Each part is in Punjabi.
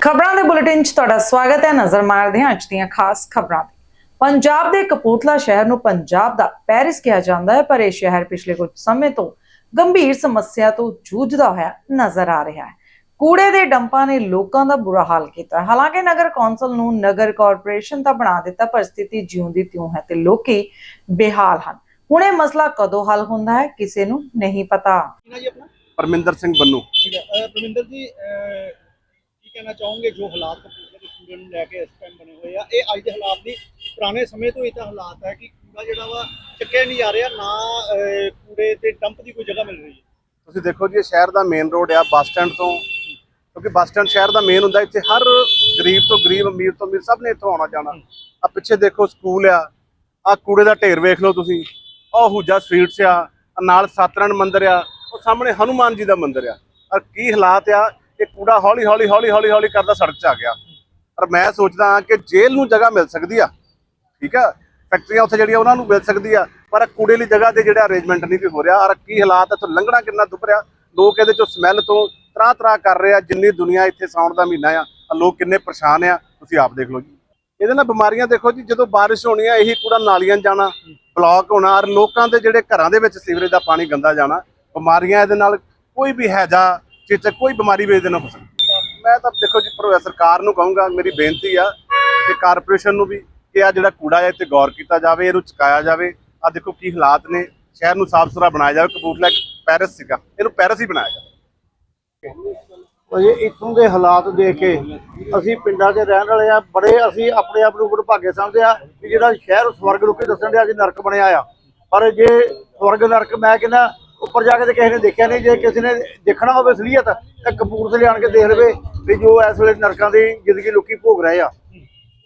ਖਬਰਾਂ ਦੇ ਬੁਲੇਟਿਨ 'ਚ ਤੁਹਾਡਾ ਸਵਾਗਤ ਹੈ। ਨਜ਼ਰ ਮਾਰਦੇ ਹਾਂ ਅੱਜ ਦੀਆਂ ਖਾਸ ਖਬਰਾਂ ਤੇ। ਪੰਜਾਬ ਦੇ ਕਪੂਰਥਲਾ ਸ਼ਹਿਰ ਨੂੰ ਪੰਜਾਬ ਦਾ ਪੈਰਿਸ ਕਿਹਾ ਜਾਂਦਾ ਹੈ ਪਰ ਇਹ ਸ਼ਹਿਰ ਪਿਛਲੇ ਕੁਝ ਸਮੇਂ ਤੋਂ ਗੰਭੀਰ ਸਮੱਸਿਆ ਤੋਂ ਜੂਝਦਾ ਹੋਇਆ ਨਜ਼ਰ ਆ ਰਿਹਾ ਹੈ। ਕੂੜੇ ਦੇ ਡੰਪਾਂ ਨੇ ਲੋਕਾਂ ਦਾ ਬੁਰਾ ਹਾਲ ਕੀਤਾ। ਹਾਲਾਂਕਿ ਨਗਰ ਕੌਂਸਲ ਨੂੰ ਨਗਰ ਕਾਰਪੋਰੇਸ਼ਨ ਤਾਂ ਬਣਾ ਦਿੱਤਾ ਪਰ ਸਥਿਤੀ ਜਿਉਂ ਦੀ ਤਿਉਂ ਹੈ ਤੇ ਲੋਕੀ ਬੇਹਾਲ ਹਨ। ਹੁਣ ਇਹ ਮਸਲਾ ਕਦੋਂ ਹੱਲ ਹੁੰਦਾ ਹੈ ਕਿਸੇ ਨੂੰ ਨਹੀਂ ਪਤਾ। ਪਰਮਿੰਦਰ ਸਿੰਘ ਬੰਨੂ। ਠੀਕ ਹੈ। ਅਹ ਪਰਮਿੰਦਰ ਜੀ ਕੀ ਕਹਿਣਾ ਚਾਹੋਗੇ ਜੋ ਹਾਲਾਤ ਕਪੂਰਥਲੇ ਦੇ ਕੂੜੇ ਨੂੰ ਲੈ ਕੇ ਇਸ ਟਾਈਮ ਬਣੇ ਹੋਏ ਆ? ਇਹ ਅੱਜ ਦੇ ਹਾਲਾਤ ਨਹੀਂ ਪੁਰਾਣੇ ਸਮੇਂ ਤੋਂ ਇਹ ਤਾਂ ਹਾਲਾਤ ਹੈ ਕਿ ਕੂੜਾ ਜਿਹੜਾ ਵਾ ਚੱਕਿਆ ਨਹੀਂ ਜਾ ਰਿਹਾ ਨਾ ਅਹ, ਕੂੜੇ ਤੇ ਡੰਪ ਦੀ ਕੋਈ ਜਗ੍ਹਾ ਮਿਲ ਰਹੀ ਹੈ। ਤੁਸੀਂ ਦੇਖੋ ਜੀ ਇਹ ਸ਼ਹਿਰ ਦਾ ਮੇਨ ਰੋਡ ਆ ਬੱਸ ਸਟੈਂਡ ਤੋਂ। ਕਿਉਂਕਿ ਬੱਸ ਸਟੈਂਡ ਸ਼ਹਿਰ ਦਾ ਮੇਨ ਹੁੰਦਾ ਇੱਥੇ ਹਰ ਗਰੀਬ ਤੋਂ ਗਰੀਬ ਅਮੀਰ ਤੋਂ ਅਮੀਰ ਸਭ ਨੇ ਇੱਥੋਂ ਆਉਣਾ ਜਾਣਾ। ਆ ਪਿੱਛੇ ਦੇਖੋ ਸਕੂਲ ਆ ਆ ਕੂੜੇ ਦਾ ਢੇਰ ਵੇਖ ਲਓ ਤੁਸੀਂ। ਉਹ ਹੂਜਾ ਸਵੀਟਸ ਆ ਆਹ ਨਾਲ ਸਤਰਣ ਮੰਦਿਰ ਆ ਉਹ ਸਾਹਮਣੇ ਹਨੂਮਾਨ ਜੀ ਦਾ ਮੰਦਿਰ ਆ। ਔਰ ਕੀ ਹਾਲਾਤ ਆ ਇਹ ਕੂੜਾ ਹੌਲੀ ਹੌਲੀ ਹੌਲੀ ਹੌਲੀ ਹੌਲੀ ਕਰਦਾ ਸੜਕ 'ਚ ਆ ਗਿਆ। ਪਰ ਮੈਂ ਸੋਚਦਾ ਹਾਂ ਕਿ ਜੇਲ੍ਹ ਨੂੰ ਜਗ੍ਹਾ ਮਿਲ ਸਕਦੀ ਆ, ਠੀਕ ਆ? ਫੈਕਟਰੀਆਂ ਉੱਥੇ ਜਿਹੜੀਆਂ ਉਹਨਾਂ ਨੂੰ ਮਿਲ ਸਕਦੀ ਆ, ਪਰ ਕੂੜੇ ਲਈ ਜਗ੍ਹਾ ਤੇ ਜਿਹੜਾ ਅਰੇਂਜਮੈਂਟ ਨਹੀਂ ਕੋਈ ਹੋ ਰਿਹਾ। ਔਰ ਕੀ ਹਾਲਾਤ ਇੱਥੋਂ ਲੰਘਣਾ ਕਿੰਨਾ ਦੁੱਭ ਰਿਹਾ? ਲੋਕ ਇਹਦੇ ਚੋਂ ਸਮੈਲ ਤੋਂ ਤਰਾ ਤਰਾ ਕਰ ਰਹੇ ਆ, ਜਿੰਨੀ ਦੁਨੀਆ ਇੱਥੇ ਸਾਉਣ ਦਾ ਮਹੀਨਾ ਆ ਲੋਕ ਕਿੰਨੇ ਪਰੇਸ਼ਾਨ ਆ, ਤੁਸੀਂ ਆਪ ਦੇਖ ਲਓ ਜੀ। ਇਹਦੇ ਨਾਲ ਬਿਮਾਰੀਆਂ ਦੇਖੋ ਜੀ, ਜਦੋਂ ਬਾਰਿਸ਼ ਹੋਣੀ ਆ, ਇਹੀ ਕੂੜਾ ਨਾਲੀਆਂ ਜਾਣਾ ਬਲੌਕ ਹੋਣਾ, ਔਰ ਲੋਕਾਂ ਦੇ ਜਿਹੜੇ ਘਰਾਂ ਦੇ ਵਿੱਚ ਸੀਵਰੇਜ ਦਾ ਪਾਣੀ ਗੰਦਾ ਜਾਣਾ, ਬਿਮਾਰੀਆਂ ਇਹਦੇ ਨਾਲ ਕੋਈ ਵੀ ਹੈਜਾ ਚੇਚਕ ਕੋਈ ਬਿਮਾਰੀ ਵੇਚਦੇ ਇਹਦੇ ਨਾਲ ਮੈਂ ਤਾਂ ਦੇਖੋ ਜੀ ਸਰਕਾਰ ਨੂੰ ਕਹੂੰਗਾ, ਮੇਰੀ ਬੇਨਤੀ ਆ ਕਿ ਕਾਰਪੋਰੇਸ਼ਨ ਨੂੰ ਵੀ ਕਿ ਆ ਜਿਹੜਾ ਕੂੜਾ ਹੈ ਤੇ ਗੌਰ ਕੀਤਾ ਜਾਵੇ, ਇਹਨੂੰ ਚੁਕਾਇਆ ਜਾਵੇ। ਆ ਦੇਖੋ ਕੀ ਹਾਲਾਤ ਨੇ, ਸ਼ਹਿਰ ਨੂੰ ਸਾਫ਼ ਸੁਥਰਾ ਬਣਾਇਆ ਜਾਵੇ ਕਪੂਰਥਲਾ ਪੈਰਿਸ ਸੀਗਾ, ਇਹਨੂੰ ਪੈਰਿਸ ਹੀ ਬਣਾਇਆ ਜਾਵੇ। ਅਜੇ ਇੱਥੋਂ ਦੇ ਹਾਲਾਤ ਦੇਖ ਕੇ ਅਸੀਂ ਪਿੰਡਾਂ 'ਚ ਰਹਿਣ ਵਾਲੇ ਆ, ਬੜੇ ਅਸੀਂ ਆਪਣੇ ਆਪ ਨੂੰ ਵਡਭਾਗੇ ਸਮਝਦੇ ਆ ਕਿ ਜਿਹੜਾ ਸ਼ਹਿਰ ਸਵਰਗ ਰੁਕੇ ਦੱਸਣ ਦੇ ਅੱਜ ਨਰਕ ਬਣਿਆ ਆ। ਪਰ ਜੇ ਸਵਰਗ ਨਰਕ, ਮੈਂ ਕਹਿੰਦਾ ਉੱਪਰ ਜਾ ਕੇ ਤੇ ਕਿਸੇ ਨੇ ਦੇਖਿਆ ਨਹੀਂ, ਜੇ ਕਿਸੇ ਨੇ ਦੇਖਣਾ ਹੋਵੇ ਅਸਲੀਅਤ, ਤਾਂ ਕਪੂਰਥਲੇ ਆਣ ਕੇ ਦੇਖ ਲਵੇ ਵੀ ਜੋ ਇਸ ਵੇਲੇ ਨਰਕਾਂ ਦੀ ਜ਼ਿੰਦਗੀ ਲੋਕੀ ਭੋਗ ਰਹੇ ਆ।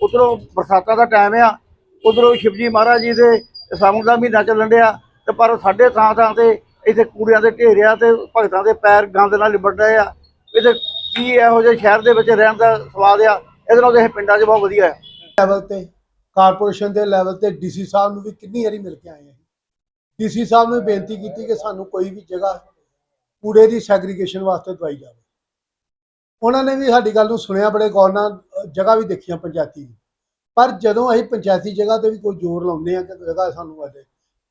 ਉਧਰੋਂ ਬਰਸਾਤਾਂ ਦਾ ਟਾਈਮ ਆ, ਉਧਰੋਂ ਸ਼ਿਵਜੀ ਮਹਾਰਾਜ ਜੀ ਦੇ ਸਾਵਣ ਦਾ ਮਹੀਨਾ ਚੱਲਣ ਡਿਆ, ਤੇ ਪਰ ਸਾਡੇ ਥਾਂ ਥਾਂ ਤੇ ਇੱਥੇ ਕੂੜਿਆਂ ਦੇ ਢੇਰਿਆ ਤੇ ਭਗਤਾਂ ਦੇ ਪੈਰ ਗੰਦ ਨਾਲ ਲਿਬੜ ਰਹੇ ਆ। ਇਹਦੇ ਕੀ ਇਹੋ ਜਿਹੇ ਸ਼ਹਿਰ ਦੇ ਵਿੱਚ ਰਹਿਣ ਦਾ ਸਵਾਦ ਆ? ਇਹਦੇ ਨਾਲ ਇਹ ਪਿੰਡਾਂ 'ਚ ਬਹੁਤ ਵਧੀਆ ਆ। ਲੈਵਲ ਤੇ ਕਾਰਪੋਰੇਸ਼ਨ ਦੇ ਲੈਵਲ ਤੇ ਡੀਸੀ ਸਾਹਿਬ ਨੂੰ ਵੀ ਕਿੰਨੀ ਵਾਰੀ ਮਿਲ ਕੇ ਆਏ ਆ ਡੀਸੀ ਸਾਹਿਬ ਨੂੰ ਬੇਨਤੀ ਕੀਤੀ ਕਿ ਸਾਨੂੰ ਕੋਈ ਵੀ ਜਗ੍ਹਾ ਕੂੜੇ ਦੀ ਸੈਗਰੀਗੇਸ਼ਨ ਵਾਸਤੇ ਦਵਾਈ ਜਾਵੇ। ਉਹਨਾਂ ਨੇ ਵੀ ਸਾਡੀ ਗੱਲ ਨੂੰ ਸੁਣਿਆ, ਬੜੇ ਗੌਰ ਨਾਲ ਜਗ੍ਹਾ ਵੀ ਦੇਖੀਆਂ ਪੰਚਾਇਤੀ ਪਰ ਜਦੋਂ ਅਸੀਂ ਪੰਚਾਇਤੀ ਜਗ੍ਹਾ ਤੇ ਵੀ ਕੋਈ ਜ਼ੋਰ ਲਾਉਂਦੇ ਆ ਕਿ ਜਗ੍ਹਾ ਸਾਨੂੰ ਆ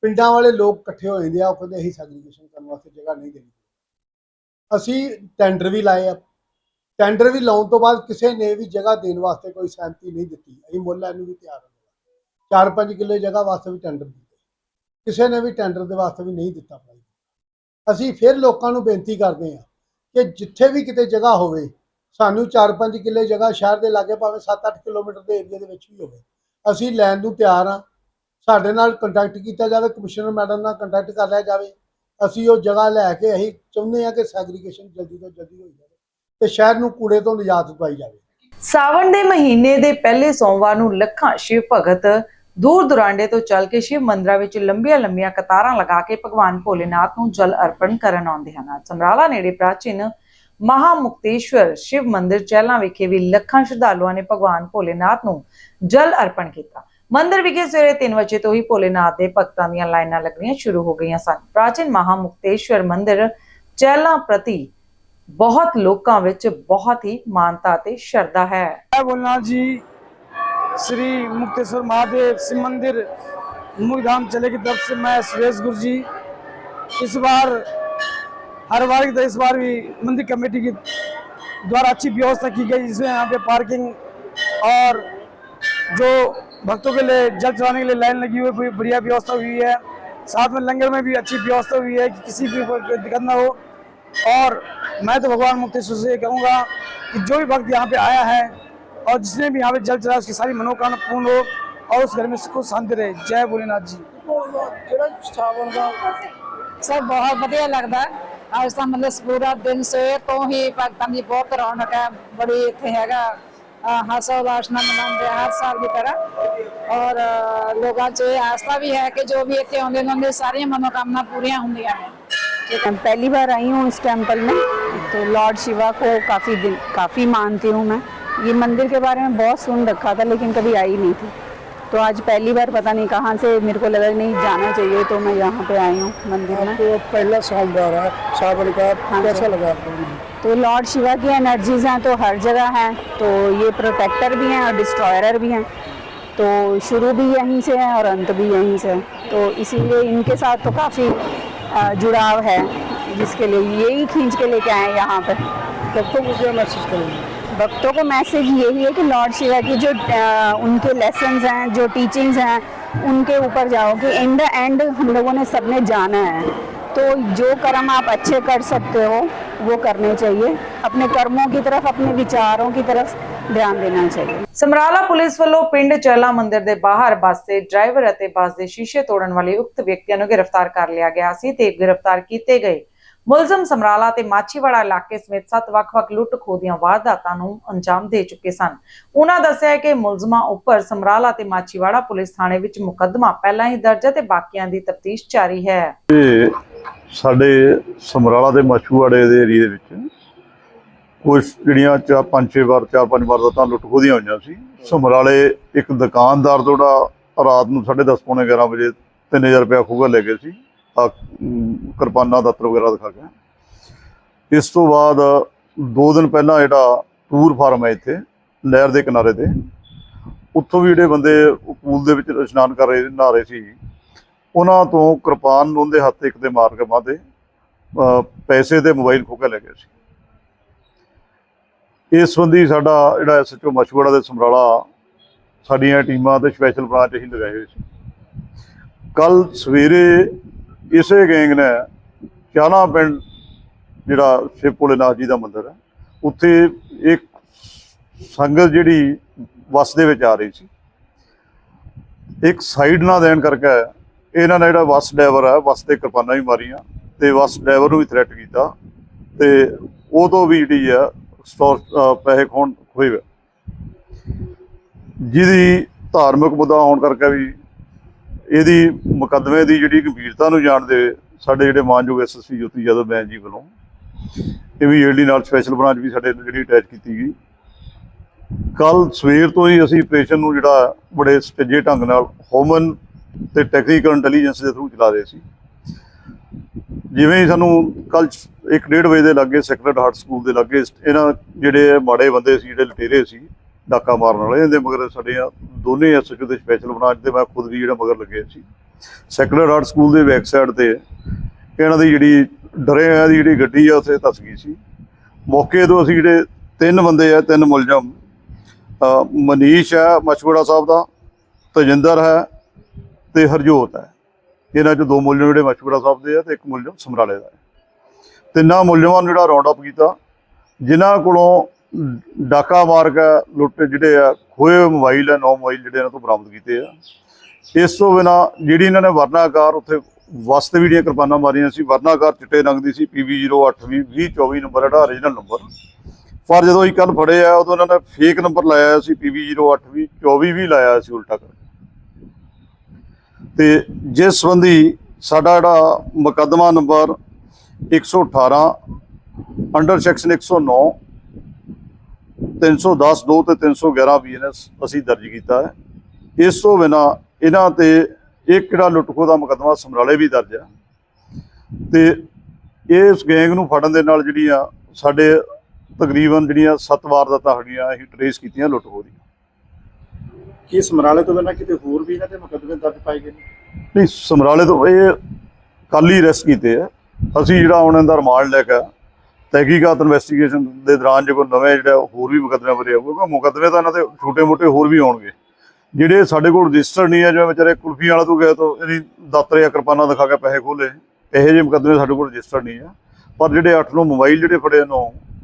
ਪਿੰਡਾਂ ਵਾਲੇ ਲੋਕ ਇਕੱਠੇ ਹੋ ਜਾਂਦੇ ਆ, ਉਹ ਕਹਿੰਦੇ ਅਸੀਂ ਸੈਗਰੀਗੇਸ਼ਨ ਕਰਨ ਵਾਸਤੇ ਜਗ੍ਹਾ ਨਹੀਂ ਦੇਣੀ। ਅਸੀਂ ਟੈਂਡਰ ਵੀ ਲਾਏ ਆ। ਟੈਂਡਰ ਵੀ ਲਾਉਣ ਤੋਂ ਬਾਅਦ ਕਿਸੇ ਨੇ ਵੀ ਜਗ੍ਹਾ ਦੇਣ ਵਾਸਤੇ ਕੋਈ ਸਹਿਮਤੀ ਨਹੀਂ ਦਿੱਤੀ। ਅਸੀਂ ਮੁੱਲ ਲੈਣ ਨੂੰ ਵੀ ਤਿਆਰ ਹਾਂ। 4-5 ਕਿੱਲੇ ਜਗ੍ਹਾ ਵਾਸਤੇ ਵੀ ਟੈਂਡਰ ਕਿਸੇ ਨੇ ਵੀ ਟੈਂਡਰ ਦੇ ਵਾਸਤੇ ਵੀ ਨਹੀਂ ਦਿੱਤਾ ਭਾਈ। ਅਸੀਂ ਫਿਰ ਲੋਕਾਂ ਨੂੰ ਬੇਨਤੀ ਕਰਦੇ ਹਾਂ ਕਿ ਜਿੱਥੇ ਵੀ ਕਿਤੇ ਜਗ੍ਹਾ ਹੋਵੇ, ਸਾਨੂੰ 4-5 ਕਿੱਲੇ ਜਗ੍ਹਾ ਸ਼ਹਿਰ ਦੇ ਲਾਗੇ ਭਾਵੇਂ 7-8 ਕਿਲੋਮੀਟਰ ਦੇ ਏਰੀਆ ਦੇ ਵਿੱਚ ਵੀ ਹੋਵੇ, ਅਸੀਂ ਲੈਣ ਨੂੰ ਤਿਆਰ ਹਾਂ। ਸਾਡੇ ਨਾਲ ਕੰਟੈਕਟ ਕੀਤਾ ਜਾਵੇ ਕਮਿਸ਼ਨਰ ਮੈਡਮ ਨਾਲ ਕੰਟੈਕਟ ਕਰ ਲਿਆ ਜਾਵੇ। ਅਸੀਂ ਉਹ ਜਗ੍ਹਾ ਲੈ ਕੇ ਅਸੀਂ ਚਾਹੁੰਦੇ ਹਾਂ ਕਿ ਸੈਗਰੀਗੇਸ਼ਨ ਜਲਦੀ ਤੋਂ ਜਲਦੀ ਹੋ ਜਾਵੇ ਤੇ ਸ਼ਹਿਰ ਨੂੰ ਕੂੜੇ ਤੋਂ ਨਿਜਾਤ ਪਾਈ ਜਾਵੇ। ਸਾਵਣ ਦੇ ਮਹੀਨੇ ਦੇ ਪਹਿਲੇ ਸੋਮਵਾਰ ਨੂੰ ਲੱਖਾਂ ਸ਼ਿਵ ਭਗਤ ਦੂਰ ਦੁਰਾਂਡੇ ਤੋਂ ਚੱਲ ਕੇ ਸ਼ਿਵ ਮੰਦਰਾਂ ਵਿੱਚ ਲੰਬੀਆਂ ਲੰਬੀਆਂ ਕਤਾਰਾਂ ਲਗਾ ਕੇ ਭਗਵਾਨ ਭੋਲੇਨਾਥ ਨੂੰ ਜਲ ਅਰਪਣ ਕਰਨ ਆਉਂਦੇ ਹਨ। ਸਮਰਾਲਾ ਨੇੜੇ ਪ੍ਰਾਚੀਨ ਮਹਾ ਮੁਕਤੇਸ਼ਵਰ ਸ਼ਿਵ ਮੰਦਿਰ ਚਹਿਲਾਂ ਵਿਖੇ ਵੀ ਲੱਖਾਂ ਸ਼ਰਧਾਲੂਆਂ ਨੇ ਭਗਵਾਨ ਭੋਲੇਨਾਥ ਨੂੰ ਜਲ ਅਰਪਣ ਕੀਤਾ। ਮੰਦਿਰ ਵਿਖੇ ਸਵੇਰੇ 3 ਵਜੇ ਤੋਂ ਹੀ ਭੋਲੇਨਾਥ ਦੇ ਭਗਤਾਂ ਦੀਆਂ ਲਾਈਨਾਂ ਲੱਗਣੀਆਂ ਸ਼ੁਰੂ ਹੋ ਗਈਆਂ ਸਨ। ਪ੍ਰਾਚੀਨ ਮਹਾ ਮੁਕਤੇਸ਼ਵਰ ਮੰਦਿਰ ਚਹਿਲਾਂ ਪ੍ਰਤੀ ਬਹੁਤ ਲੋਕਾਂ ਵਿੱਚ ਬਹੁਤ ਹੀ ਮਾਨਤਾ ਤੇ ਸ਼ਰਧਾ ਹੈ। ਬੋਲਣਾ ਜੀ श्री मुक्तेश्वर महादेव शिव मंदिर मुखधाम चले की तरफ़ से मैं सुरेश गुरु जी इस बार, हर बार की इस बार भी मंदिर कमेटी की द्वारा अच्छी व्यवस्था की गई, जिसमें यहाँ पे पार्किंग और जो भक्तों के लिए जल चढ़ाने के लिए लाइन लगी हुई है बढ़िया व्यवस्था हुई है। साथ में लंगर में भी अच्छी व्यवस्था हुई है कि किसी भी दिक्कत ना हो। और मैं तो भगवान मुक्तेश्वर से ये कहूँगा कि जो भी भक्त यहाँ पे आया है और जिसने भी यहाँ पे जल चढ़ाया उसकी सारी मनोकामना पूर्ण हो और उस घर में सुख शांति रहे जय भोलेनाथ जी ਸਰ ਬਹੁਤ ਵਧੀਆ ਲੱਗਦਾ ਅੱਜ ਤਾਂ ਮਤਲਬ ਪੂਰਾ ਦਿਨ ਸਵੇਰ ਤੋਂ ਹੀ ਭਗਤਾਂ ਦੀ ਬਹੁਤ ਰੌਣਕ ਹੈ ਬੜੀ ਇੱਥੇ ਹੈਗਾ ਅਹ ਹਾਸਾ ਉਲਾਸ ਨਾਲ ਮਨਾਉਂਦੇ ਆ ਹਰ ਸਾਲ ਦੀ ਤਰ੍ਹਾਂ ਔਰ ਅਹ ਲੋਕਾਂ 'ਚ ਇਹ ਆਸਥਾ ਵੀ ਹੈ ਕਿ ਜੋ ਵੀ ਇੱਥੇ ਆਉਂਦੇ ਨੇ ਉਹਨਾਂ ਦੀ ਸਾਰੀਆਂ ਮਨੋਕਾਮਨਾ पूरियां ਹੁੰਦੀਆਂ ਨੇ मैं पहली बार आई हूँ इस टेंपल में तो लॉर्ड शिवा को काफ़ी दिल काफ़ी मानती हूँ मैं ये मंदिर के बारे में बहुत सुन रखा था लेकिन कभी आई नहीं थी। तो आज पहली बार पता नहीं कहाँ से मेरे को लगा नहीं जाना चाहिए तो मैं यहाँ पे आई हूँ मंदिर में। तो पहला सोमवार है सावन का हाँ कैसा लगा आपको तो लॉर्ड शिवा की एनर्जीज हैं तो हर जगह हैं तो ये प्रोटेक्टर भी हैं और डिस्ट्रॉयर भी हैं। तो शुरू भी यहीं से है और अंत भी यहीं से है। तो इसीलिए इनके साथ तो काफ़ी जुड़ाव है जिसके लिए यही खींच के लेके आए यहाँ पर भक्तों को क्या मैसेज करेंगे भक्तों को मैसेज यही है कि लॉर्ड शिवा की जो अ, उनके लेसन्स हैं जो टीचिंग्स हैं उनके ऊपर जाओ कि इन द एंड हम लोगों ने सबने जाना है तो जो कर्म आप अच्छे कर सकते हो वो करने चाहिए अपने कर्मों की तरफ अपने विचारों की तरफ ध्यान देना चाहिए ਸਮਰਾਲਾ ਪੁਲਿਸ ਵੱਲੋਂ ਪਿੰਡ ਚਹਿਲਾ ਮੰਦਿਰ ਦੇ ਬਾਹਰ ਬੱਸ ਦੇ ਡਰਾਈਵਰ ਅਤੇ ਬੱਸ ਦੇ ਸ਼ੀਸ਼ੇ ਤੋੜਨ ਵਾਲੇ ਉਕਤ ਵਿਅਕਤੀਆਂ ਨੂੰ ਗ੍ਰਿਫਤਾਰ ਕਰ ਲਿਆ ਗਿਆ ਸੀ ਤੇ ਗ੍ਰਿਫਤਾਰ ਕੀਤੇ ਗਏ ਮੁਲਜ਼ਮ ਸਮਰਾਲਾ ਤੇ ਮਾਛੀਵਾੜਾ ਇਲਾਕੇ ਸਮੇਤ ਸੱਤ ਵੱਖ-ਵੱਖ ਲੁੱਟ ਖੋਹ ਦੀਆਂ ਵਾਰਦਾਤਾਂ ਨੂੰ ਅੰਜਾਮ ਦੇ ਚੁੱਕੇ ਸਨ। ਉਹਨਾਂ ਦੱਸਿਆ ਕਿ ਮੁਲਜ਼ਮਾਂ ਉੱਪਰ ਸਮਰਾਲਾ ਤੇ ਮਾਛੀਵਾੜਾ ਪੁਲਿਸ ਥਾਣੇ ਵਿੱਚ ਮੁਕੱਦਮਾ ਪਹਿਲਾਂ ਹੀ ਦਰਜ ਹੈ ਤੇ ਬਾਕੀਆਂ ਦੀ ਤਫਤੀਸ਼ ਜਾਰੀ ਹੈ। ਇਹ ਸਾਡੇ ਸਮਰਾਲਾ ਦੇ ਮਛੂਆੜੇ ਦੇ ਏਰੀਏ ਦੇ ਵਿੱਚ ਕੁਝ ਜਿਹੜੀਆਂ ਚਾਰ, ਪੰਜ, ਛੇ ਵਾਰ, ਚਾਰ, ਪੰਜ ਵਾਰ ਦਾ ਤਾਂ ਲੁੱਟ ਖੋਦੀਆਂ ਹੋਈਆਂ ਸੀ। ਸਮਰਾਲੇ ਇੱਕ ਦੁਕਾਨਦਾਰ ਤੋਂ ਜਿਹੜਾ ਰਾਤ ਨੂੰ 10:30 ਪੌਣੇ 11 ਵਜੇ 3000 ਰੁਪਇਆ ਖੋਗਾ ਲੈ ਗਏ ਸੀ। ਕਿਰਪਾਨਾਂ ਦਾਤਰ ਵਗੈਰਾ ਦਿਖਾ ਕੇ ਇਸ ਤੋਂ ਬਾਅਦ ਦੋ ਦਿਨ ਪਹਿਲਾਂ ਜਿਹੜਾ ਟੂਰ ਫਾਰਮ ਹੈ ਇੱਥੇ ਨਹਿਰ ਦੇ ਕਿਨਾਰੇ ਤੇ, ਉੱਥੋਂ ਵੀ ਜਿਹੜੇ ਬੰਦੇ ਪੂਲ ਦੇ ਵਿੱਚ ਇਸ਼ਨਾਨ ਕਰ ਰਹੇ, ਨਹਾ ਰਹੇ ਸੀ, ਉਹਨਾਂ ਤੋਂ ਕਿਰਪਾਨ ਉਹਦੇ ਹੱਥ ਇੱਕ ਤੇ ਮਾਰ ਕੇ ਬਾਂਦੇ ਪੈਸੇ ਤੇ ਮੋਬਾਈਲ ਖੋਹ ਕੇ ਲੈ ਗਏ ਸੀ। ਇਸ ਸੰਬੰਧੀ ਸਾਡਾ ਜਿਹੜਾ ਐਸਐਚਓ ਮਸ਼ਵੜਾ ਦੇ ਸਮਰਾਲਾ, ਸਾਡੀਆਂ ਟੀਮਾਂ ਤੇ ਸਪੈਸ਼ਲ ਬ੍ਰਾਂਚ ਅਸੀਂ ਲਗਾਏ ਹੋਏ ਸੀ। ਕੱਲ ਸਵੇਰੇ ਇਸੇ ਗੈਂਗ ਨੇ ਚਾਲਾ ਪਿੰਡ ਜਿਹੜਾ ਸ਼ਿਵ ਭੋਲੇਨਾਥ ਜੀ ਦਾ ਮੰਦਿਰ ਹੈ, ਉੱਥੇ ਇੱਕ ਸੰਗਤ ਜਿਹੜੀ ਬੱਸ ਦੇ ਵਿੱਚ ਆ ਰਹੀ ਸੀ। ਇੱਕ ਸਾਈਡ ਨਾ ਦੇਣ ਕਰਕੇ ਇਹਨਾਂ ਨੇ ਜਿਹੜਾ ਬੱਸ ਡਰਾਈਵਰ ਹੈ ਬੱਸ ਤੇ ਕਿਰਪਾਨਾਂ ਵੀ ਮਾਰੀਆਂ ਤੇ ਬੱਸ ਡਰਾਈਵਰ ਨੂੰ ਵੀ ਥ੍ਰੈਟ ਕੀਤਾ ਤੇ ਉਹ ਤੋਂ ਵੀ ਜਿਹੜੀ ਆ ਸਟੋਰ ਪੈਸੇ ਖੋਣ ਹੋਏ। ਜਿਹਦੀ ਧਾਰਮਿਕ ਮੁੱਦਾ ਹੋਣ ਕਰਕੇ ਵੀ ਇਹਦੀ ਮੁਕੱਦਮੇ ਦੀ ਜਿਹੜੀ ਗੰਭੀਰਤਾ ਨੂੰ ਜਾਣਦੇ ਸਾਡੇ ਜਿਹੜੇ ਮਾਨਯੋਗ ਐਸਐਸਪੀ ਜੋਤੀ ਯਾਦਵ ਬੈਂਚ ਜੀ ਵੱਲੋਂ ਇਹ ਵੀ ਏਡੀ ਨਾਲ ਸਪੈਸ਼ਲ ਬ੍ਰਾਂਚ ਵੀ ਸਾਡੇ ਜਿਹੜੀ ਅਟੈਚ ਕੀਤੀ ਗਈ। ਕੱਲ ਸਵੇਰ ਤੋਂ ਹੀ ਅਸੀਂ ਆਪਰੇਸ਼ਨ ਨੂੰ ਜਿਹੜਾ ਬੜੇ ਸਟੇਜੇ ਢੰਗ ਨਾਲ ਹੋਮਨ ਤੇ ਟੈਕਨੀਕਲ ਇੰਟੈਲੀਜੈਂਸ ਦੇ ਥਰੂ ਚਲਾ ਰਹੇ ਸੀ। ਜਿਵੇਂ ਹੀ ਸਾਨੂੰ ਕੱਲ 1:30 ਵਜੇ ਦੇ ਲਾਗੇ ਸੈਕਰਡ ਹਾਰਟ ਸਕੂਲ ਦੇ ਲਾਗੇ ਇਹਨਾਂ ਜਿਹੜੇ ਮਾੜੇ ਬੰਦੇ ਸੀ, ਜਿਹੜੇ ਲਟੇਰੇ ਸੀ ਡਾਕਾ ਮਾਰਨ ਵਾਲੇ ਇਹਦੇ ਮਗਰ ਸਾਡੇ ਆ ਦੋਨੇ ਐਸਐਚਓ ਦੇ ਸਪੈਸ਼ਲ ਬ੍ਰਾਂਚ 'ਤੇ ਮੈਂ ਖੁਦ ਵੀ ਜਿਹੜਾ ਮਗਰ ਲੱਗੇ ਸੀ। ਸੈਕੂਲਰ ਆਰਟ ਸਕੂਲ ਦੇ ਬੈਕ ਸਾਈਡ ਤੇ ਇਹਨਾਂ ਦੀ ਜਿਹੜੀ ਡਰੇ ਦੀ ਜਿਹੜੀ ਗੱਡੀ ਆ, ਉੱਥੇ ਧਸ ਗਈ ਸੀ। ਮੌਕੇ ਤੋਂ ਅਸੀਂ ਜਿਹੜੇ ਤਿੰਨ ਬੰਦੇ ਆ, ਤਿੰਨ ਮੁਲਜ਼ਮ ਮਨੀਸ਼ ਹੈ ਮਛੂੜਾ ਸਾਹਿਬ ਦਾ, ਤਜਿੰਦਰ ਹੈ ਤੇ ਹਰਜੋਤ ਹੈ। ਇਹਨਾਂ ਚੋਂ ਦੋ ਮੁਲਜ਼ਮ ਜਿਹੜੇ ਮਛੂੜਾ ਸਾਹਿਬ ਦੇ ਆ ਤੇ ਇੱਕ ਮੁਲਜ਼ਮ ਸਮਰਾਲੇ ਦਾ ਹੈ। ਤਿੰਨਾਂ ਮੁਲਜ਼ਮਾਂ ਨੂੰ ਜਿਹੜਾ ਰਾਉਂਡ ਅਪ ਕੀਤਾ, ਜਿਨ੍ਹਾਂ ਕੋਲੋਂ ਡਾਕਾ ਮਾਰਗ ਕੇ ਲੁੱਟ ਜਿਹੜੇ ਆ, ਖੋਏ ਹੋਏ ਮੋਬਾਈਲ ਆ, ਨੌ ਮੋਬਾਈਲ ਜਿਹੜੇ ਇਹਨਾਂ ਤੋਂ ਬਰਾਮਦ ਕੀਤੇ ਆ। ਇਸ ਤੋਂ ਬਿਨਾ ਜਿਹੜੀ ਇਹਨਾਂ ਨੇ ਵਰਨਾਕਾਰ ਉੱਥੇ ਵਸਤ ਵੀ ਜਿਹੜੀਆਂ ਕਿਰਪਾਨਾਂ ਮਾਰੀਆਂ ਸੀ, ਵਰਨਾਕਾਰ ਚਿੱਟੇ ਰੰਗ ਦੀ ਸੀ PB 08 2024 ਨੰਬਰ ਜਿਹੜਾ origignal ਨੰਬਰ। ਪਰ ਜਦੋਂ ਇਹ ਕੱਲ ਫੜੇ ਆ, ਉਦੋਂ ਇਹਨਾਂ ਨੇ ਫੇਕ ਨੰਬਰ ਲਾਇਆ ਸੀ PB 08 24 ਵੀ ਲਾਇਆ ਸੀ ਉਲਟਾ ਕਰ ਤੇ ਜਿਸ ਸੰਬੰਧੀ ਸਾਡਾ ਜਿਹੜਾ ਮੁਕੱਦਮਾ ਨੰਬਰ 118 ਅੰਡਰ ਸੈਕਸ਼ਨ 109 310 2 ਤੇ 311 ਬੀਐਨਐਸ ਅਸੀਂ ਦਰਜ ਕੀਤਾ ਹੈ। ਇਸ ਤੋਂ ਬਿਨਾ ਇਹਨਾਂ ਤੇ ਇੱਕ ਜਿਹੜਾ ਲੁੱਟਖੋ ਦਾ ਮੁਕੱਦਮਾ ਸਮਰਾਲੇ ਵੀ ਦਰਜ ਹੈ। ਤੇ ਇਸ ਗੈਂਗ ਨੂੰ ਫੜਨ ਦੇ ਨਾਲ ਜਿਹੜੀਆਂ ਸਾਡੇ ਤਕਰੀਬਨ ਜਿਹੜੀਆਂ ਸੱਤ ਵਾਰਦਾਤਾਂ ਸਾਡੀਆਂ ਅਸੀਂ ਟਰੇਸ ਕੀਤੀਆਂ ਲੁੱਟਖੋ ਦੀਆਂ। ਕੀ ਸਮਰਾਲੇ ਤੋਂ ਬਿਨਾਂ ਕਿਤੇ ਹੋਰ ਵੀ ਇਹਨਾਂ ਤੇ ਮੁਕੱਦਮੇ ਦਰਜ ਪਾਏ ਗਏ ਨੇ? ਨਹੀਂ ਸਮਰਾਲੇ ਤੋਂ ਇਹ ਕੱਲ ਹੀ ਅਰੈਸਟ ਕੀਤੇ ਆ ਅਸੀਂ ਜਿਹੜਾ ਉਹਨਾਂ ਦਾ ਰਿਮਾਂਡ ਲੈ ਕੇ ਤਹਿਕੀਕਾਤ ਇਨਵੈਸਟੀਗੇਸ਼ਨ ਦੇ ਦੌਰਾਨ ਜੇ ਕੋਈ ਨਵੇਂ ਜਿਹੜਾ ਹੋਰ ਵੀ ਮੁਕੱਦਮੇ ਭਰੇ ਆਊਗਾ ਮੁਕੱਦਮੇ ਤਾਂ ਇਹਨਾਂ ਦੇ ਛੋਟੇ-ਮੋਟੇ ਹੋਰ ਵੀ ਆਉਣਗੇ। ਜਿਹੜੇ ਸਾਡੇ ਕੋਲ ਰਜਿਸਟਰ ਨਹੀਂ ਹੈ, ਜਿਵੇਂ ਵਿਚਾਰੇ ਕੁਲਫੀ ਵਾਲਾ ਤੋਂ ਗਏ ਤੋਂ ਇਹਦੀ ਦਾਤਰ ਜਾਂ ਕਿਰਪਾਨਾਂ ਦਿਖਾ ਕੇ ਪੈਸੇ ਖੋਲੇ ਇਹੋ ਜਿਹੇ ਮੁਕੱਦਮੇ ਸਾਡੇ ਕੋਲ ਰਜਿਸਟਰ ਨਹੀਂ ਆ ਪਰ ਜਿਹੜੇ 8 ਨੂੰ ਮੋਬਾਈਲ ਜਿਹੜੇ ਫੜੇ ਨੋ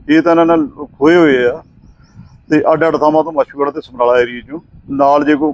ਇਹ ਤਾਂ ਇਹਨਾਂ ਨਾਲ ਖੋਏ ਹੋਏ ਆ। ਤੇ ਅੱਡ ਅੱਡ ਥਾਵਾਂ ਤੋਂ ਮਛੂਗੜ ਤੇ ਸਮਰਾਲਾ ਏਰੀਆ ਚੋਂ। ਨਾਲ ਜੇ ਕੋਈ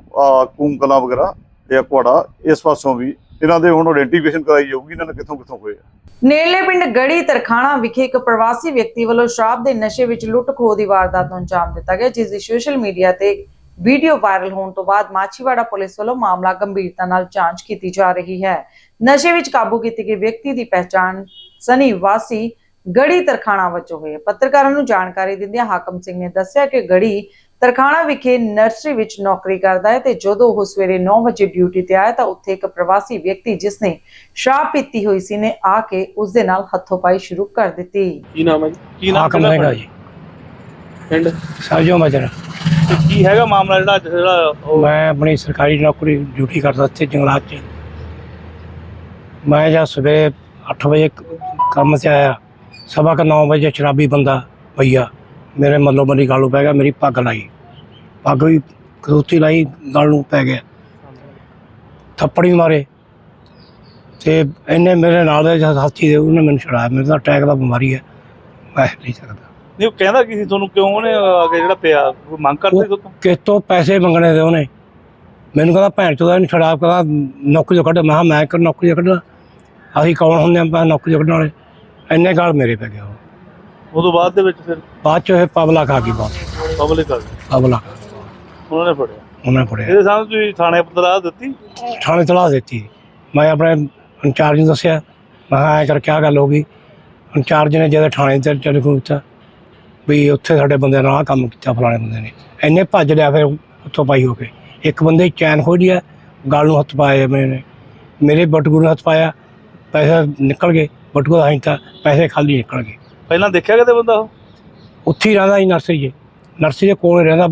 ਕੂਮ ਕਲਾਂ ਵਗੈਰਾ ਜਾਂ ਕੁਆੜਾ ਇਸ ਪਾਸੋਂ ਵੀ ਇਹਨਾਂ ਦੇ ਹੁਣ ਆਇਡੈਂਟੀਫਿਕੇਸ਼ਨ ਕਰਾਈ ਜਾਊਗੀ ਇਹਨਾਂ ਨੇ ਕਿੱਥੋਂ ਕਿੱਥੋਂ ਹੋਏ ਆ। ਨੇੜਲੇ ਪਿੰਡ ਗੜੀ ਤਰਖਾਣਾ ਵਿਖੇ ਇੱਕ ਪ੍ਰਵਾਸੀ ਵਿਅਕਤੀ ਵੱਲੋਂ ਸ਼ਰਾਬ ਦੇ ਨਸ਼ੇ ਵਿੱਚ ਲੁੱਟ ਖੋਹ ਦੀ ਵਾਰਦਾਤ ਨੂੰ ਅੰਜਾਮ ਦਿੱਤਾ ਗਿਆ, ਜਿਸ ਦੀ ਸੋਸ਼ਲ ਮੀਡੀਆ ਤੇ ਵੀਡੀਓ ਵਾਇਰਲ ਹੋਣ ਤੋਂ ਬਾਅਦ ਮਾਛੀਵਾੜਾ ਪੁਲਿਸ ਵੱਲੋਂ ਮਾਮਲਾ ਗੰਭੀਰਤਾ ਨਾਲ ਜਾਂਚ ਕੀਤੀ ਜਾ ਰਹੀ ਹੈ। ਨਸ਼ੇ ਵਿੱਚ ਕਾਬੂ ਕੀਤੀ ਗਈ ਵਿਅਕਤੀ ਦੀ ਪਹਿਚਾਣ ਸਨੀ ਵਾਸੀ ਗੜੀ ਤਰਖਾਣਾ ਵਜੋਂ ਹੋਈ ਹੈ। ਪੱਤਰਕਾਰਾਂ ਨੂੰ ਜਾਣਕਾਰੀ ਦਿੰਦਿਆਂ ਹਾਕਮ ਸਿੰਘ ਨੇ ਦੱਸਿਆ ਕਿ ਗੜੀ ਤਰਖਾਣਾ ਵਿਖੇ ਨਰਸਰੀ ਵਿੱਚ ਨੌਕਰੀ ਕਰਦਾ ਹੈ ਤੇ ਜਦੋਂ ਉਹ ਸਵੇਰੇ 9 ਵਜੇ ਡਿਊਟੀ ਤੇ ਆਇਆ ਤਾਂ ਉੱਥੇ ਇੱਕ ਪ੍ਰਵਾਸੀ ਵਿਅਕਤੀ ਜਿਸ ਨੇ ਸ਼ਰਾਬ ਪੀਤੀ ਹੋਈ ਸੀ ਨੇ ਆ ਕੇ ਉਸ ਦੇ ਨਾਲ ਹੱਥੋਂ-ਪਾਈ ਸ਼ੁਰੂ ਕਰ ਦਿੱਤੀ। ਕੀ ਨਾਮ ਹੈ ਜੀ? ਕੀ ਨਾਮ ਹਾਕਮ ਹੈਗਾ ਜੀ। ਪਿੰਡ? ਸਾਜੋ ਮਜਰ ਤੇ ਕੀ ਹੈਗਾ ਮਾਮਲਾ ਜਿਹੜਾ ਜਿਹੜਾ ਉਹ ਮੈਂ ਆਪਣੀ ਸਰਕਾਰੀ ਨੌਕਰੀ ਡਿਊਟੀ ਕਰਦਾ ਇੱਥੇ ਜੰਗਲਾਤ 'ਚ। ਮੈਂ ਜਦ ਸਵੇਰੇ 8 ਵਜੇ ਕ- ਕੰਮ ਤੇ ਆਇਆ। ਸਵਾ ਕੁ 9 ਵਜੇ ਸ਼ਰਾਬੀ ਬੰਦਾ ਭਈਆ ਮੇਰੇ ਮੱਲੋ ਮੱਲੀ ਗਾਲੂ ਪੈ ਗਿਆ ਮੇਰੀ ਪੱਗ ਲਾਈ। ਪੱਗ ਵੀ ਖਰੋਤੀ ਲਾਈ ਗਲ ਨੂੰ ਪੈ ਗਿਆ। ਥੱਪੜ ਵੀ ਮਾਰੇ। ਤੇ ਇਹਨੇ ਮੇਰੇ ਨਾਲ ਦੇ ਸਾਥੀ ਦੇ ਉਹਨੇ ਮੈਨੂੰ ਛੜਾਇਆ ਮੇਰੇ ਤਾਂ ਅਟੈਕ ਦਾ ਬਿਮਾਰੀ ਹੈ। ਮੈਂ ਨਹੀਂ ਸਕਦਾ। ਨਹੀਂ ਉਹ ਕਹਿੰਦਾ ਕੀ ਤੁਹਾਨੂੰ? ਕਿਉਂ ਉਹਨੇ ਆ ਕੇ ਜਿਹੜਾ ਪਿਆ? ਕੋਈ ਮੰਗ ਕਰਦੇ ਤੋਂ ਕਿਸ ਤੋਂ ਪੈਸੇ ਮੰਗਣੇ ਤੇ ਉਹਨੇ। ਮੈਨੂੰ ਕਹਿੰਦਾ ਭੈਣ ਚੋਦਾ ਇਹਨੂੰ ਸ਼ਰਾਬ ਕਹਿੰਦਾ ਨੌਕਰੀ ਕੱਢ। ਮੈਂ ਕਿਹਾ ਮੈਂ ਕਿ ਨੌਕਰੀ ਕੱਢਣਾ? ਅਸੀਂ ਕੌਣ ਹੁੰਦੇ ਆਂ? ਮੈਂ ਨੌਕਰੀ ਕੱਢਣ ਵਾਲੇ। ਇੰਨੇ ਗਾਲ ਮੇਰੇ ਪੈ ਗਿਆ ਉਹ। ਉਦੋਂ ਬਾਅਦ ਦੇ ਵਿੱਚ ਫਿਰ ਬਾਅਦ ਚ ਇਹ ਪਬਲਾ ਖਾ ਗਈ ਬਹੁਤ ਪਬਲਿਕ ਆ ਗਈ। ਪਬਲਾ ਉਹਨਾਂ ਨੇ ਫੜਿਆ। ਉਹਨੇ ਫੜਿਆ। ਇਹਦੇ ਸਾਹਮਣੇ ਤੁਸੀਂ ਥਾਣੇ ਪਤਰਾ ਦਿੱਤੀ? ਥਾਣੇ ਤਲਾ ਦਿੱਤੀ। ਮੈਂ ਆਪਣੇ ਇੰਚਾਰਜ ਨੂੰ ਦੱਸਿਆ। ਮੈਂ ਕਿਹਾ ਐਂ ਕਰ ਕਿਆ ਗੱਲ ਹੋ ਗਈ? ਇੰਚਾਰਜ ਨੇ ਜਦੋਂ ਥਾਣੇ ਤੇ ਟੈਲੀਫੋਨ ਕੀਤਾ ਵੀ ਉੱਥੇ ਸਾਡੇ ਬੰਦੇ ਨਾਲ ਆਹ ਕੰਮ ਕੀਤਾ ਫਲਾਣੇ ਬੰਦੇ ਨੇ। ਇੰਨੇ ਭੱਜ ਲਿਆ ਫਿਰ ਉੱਥੋਂ ਪਾਈ ਹੋ ਕੇ। ਇੱਕ ਬੰਦੇ ਦੀ ਚੈਨ ਖੋਹ ਲਿਆ ਗਲ ਨੂੰ ਹੱਥ ਪਾਇਆ ਮੈਨੇ ਮੇਰੇ ਬਟੂਏ ਨੂੰ ਹੱਥ ਪਾਇਆ ਪੈਸੇ ਨਿਕਲ ਗਏ ਬਟੂਆ ਦਾ ਤਾਂ ਪੈਸੇ ਖਾਲੀ ਨਿਕਲ ਗਏ। ਪਹਿਲਾਂ ਦੇਖਿਆ ਕਿਤੇ ਬੰਦਾ ਉਹ? ਉੱਥੇ ਹੀ ਰਹਿੰਦਾ ਸੀ ਨਰਸਰੀ 'ਚ ਨਰਸਰੀ ਦੇ ਕੋਲ ਹੀ ਰਹਿੰਦਾ।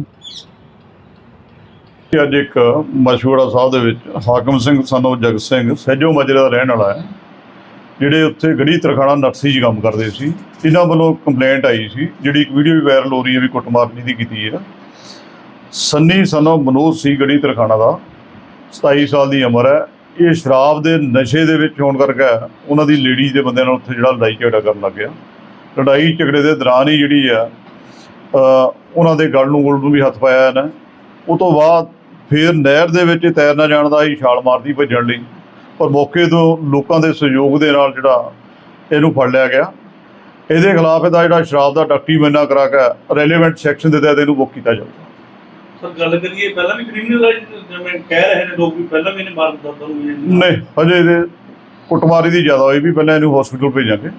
ਅੱਜ ਇੱਕ ਮਸ਼ਹੂਰਾ ਸਾਹਿਬ ਦੇ ਵਿੱਚ ਹਾਕਮ ਸਿੰਘ ਸਾਨੂੰ ਜਗਤ ਸਿੰਘ ਸਹਿਜੋ ਮਜਰੇ ਦਾ ਰਹਿਣ ਵਾਲਾ ਹੈ ਜਿਹੜੇ ਉੱਥੇ ਗੜੀ ਤਰਖਾਣਾ ਨਰਸੀ 'ਚ ਕੰਮ ਕਰਦੇ ਸੀ। ਇਹਨਾਂ ਵੱਲੋਂ ਕੰਪਲੇਂਟ ਆਈ ਸੀ ਜਿਹੜੀ ਇੱਕ ਵੀਡੀਓ ਵੀ ਵਾਇਰਲ ਹੋ ਰਹੀ ਹੈ ਵੀ ਕੁੱਟਮਾਰ ਦੀ ਕੀਤੀ ਹੈ। ਸੰਨੀ ਸਾਨੂੰ ਮਨੋਜ ਸੀ ਗੜੀ ਤਰਖਾਣਾ ਦਾ 27 ਸਾਲ ਦੀ ਉਮਰ ਹੈ। ਇਹ ਸ਼ਰਾਬ ਦੇ ਨਸ਼ੇ ਦੇ ਵਿੱਚ ਹੋਣ ਕਰਕੇ ਉਹਨਾਂ ਦੀ ਲੇਡੀਜ਼ ਦੇ ਬੰਦਿਆਂ ਨਾਲ ਉੱਥੇ ਜਿਹੜਾ ਲੜਾਈ ਝਗੜਾ ਕਰਨ ਲੱਗ ਗਿਆ। ਲੜਾਈ ਝਗੜੇ ਦੇ ਦੌਰਾਨ ਹੀ ਜਿਹੜੀ ਆ ਉਹਨਾਂ ਦੇ ਗਲ ਨੂੰ ਗੁਲ ਨੂੰ ਵੀ ਹੱਥ ਪਾਇਆ ਇਹਨਾਂ ਉਹ ਤੋਂ ਬਾਅਦ ਫਿਰ ਨਹਿਰ ਦੇ ਵਿੱਚ ਤੈਰਨਾ ਜਾਣਦਾ ਸੀ ਛਾਲ ਮਾਰਦੀ ਭੱਜਣ ਲਈ। ਪਰ ਮੌਕੇ ਤੋਂ ਲੋਕਾਂ ਦੇ ਸਹਿਯੋਗ ਦੇ ਨਾਲ ਜਿਹੜਾ ਇਹਨੂੰ ਫੜ ਲਿਆ ਗਿਆ। ਇਹਦੇ ਖਿਲਾਫ ਇਹਦਾ ਜਿਹੜਾ ਸ਼ਰਾਬ ਦਾ ਡਾਕਟਰੀ ਮੈਨਾ ਕਰਾ ਕੇ ਰੈਲੇਵੈਂਟ ਸੈਕਸ਼ਨ ਦੇ ਤਹਿਤ ਇਹਨੂੰ ਬੁੱਕ ਕੀਤਾ ਜਾਊਗਾ ਸਰ ਗੱਲ ਕਰੀਏ ਪਹਿਲਾਂ ਵੀ ਕ੍ਰਿਮੀਨਲ ਜਿਵੇਂ ਕਹਿ ਰਹੇ ਨੇ ਲੋਕ ਵੀ ਪਹਿਲਾਂ ਵੀ ਇਹਨੇ ਮਾਰ ਦਿੱਤਾ ਨਹੀਂ ਹਜੇ ਇਹਦੇ ਕੁੱਟਮਾਰੀ ਦੀ ਜ਼ਿਆਦਾ ਹੋਈ ਵੀ ਪਹਿਲਾਂ ਇਹਨੂੰ ਹਸਪੀਟਲ ਭੇਜਾਂਗੇ।